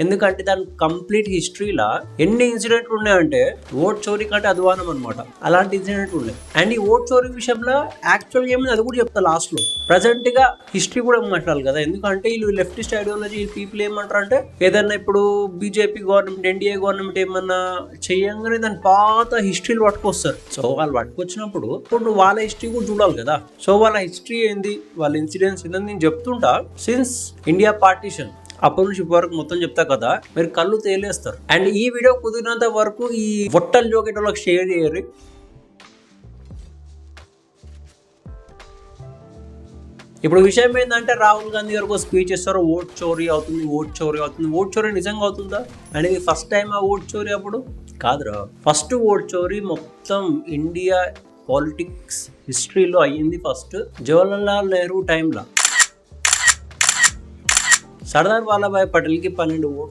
ఎందుకంటే దాని కంప్లీట్ హిస్టరీలో ఎన్ని ఇన్సిడెంట్లు ఉన్నాయంటే ఓట్ చోరీ కంటే అధ్వానం అనమాట అలాంటి ఇన్సిడెంట్లు ఉన్నాయి. అండ్ ఈ ఓట్ చోరీ విషయంలో యాక్చువల్గా ఏమైంది? అది కూడా చెప్తా లాస్ట్లో. ప్రజెంట్గా హిస్టరీ కూడా మాట్లాడాలి కదా. ఎందుకంటే వీళ్ళు లెఫ్టిస్ట్ ఐడియాలజీ పీపుల్ ఏమంటారు అంటే ఏదైనా ఇప్పుడు బీజేపీ గవర్నమెంట్ ఎన్డీఏ గవర్నమెంట్ ఏమన్నా చేయంగానే దాని పాత హిస్టరీలు పట్టుకొస్తారు. సో వాళ్ళు పట్టుకొచ్చినప్పుడు ఇప్పుడు వాళ్ళ హిస్టరీ కూడా చూడాలి కదా. సో వాళ్ళ హిస్టరీ ఏంది? వాళ్ళ ఇన్సిడెంట్స్ ఏందని నేను చెప్తుంటా. సిన్స్ ఇండియా పార్టీషన్ అప్పటి నుంచి ఇప్పటి వరకు మొత్తం చెప్తా కదా మీరు కళ్ళు తేలేస్తారు. అండ్ ఈ వీడియో కుదిరినంత వరకు ఈ హోటల్ జోకెట్ వాళ్ళకి షేర్ చేయరు. ఇప్పుడు విషయం ఏంటంటే రాహుల్ గాంధీ గారు ఒక స్పీచ్ ఇస్తారు ఓట్ చోరీ అవుతుంది ఓట్ చోరీ అవుతుంది. ఓట్ చోరీ నిజంగా అవుతుందా? అండ్ ఇది ఫస్ట్ టైం ఆ ఓట్ చోరీ అప్పుడు? కాదురా. ఫస్ట్ ఓట్ చోరీ మొత్తం ఇండియా పాలిటిక్స్ హిస్టరీలో అయ్యింది ఫస్ట్ జవహర్లాల్ నెహ్రూ టైంలో సర్దార్ వల్లభాయ్ పటేల్కి పన్నెండు ఓట్లు.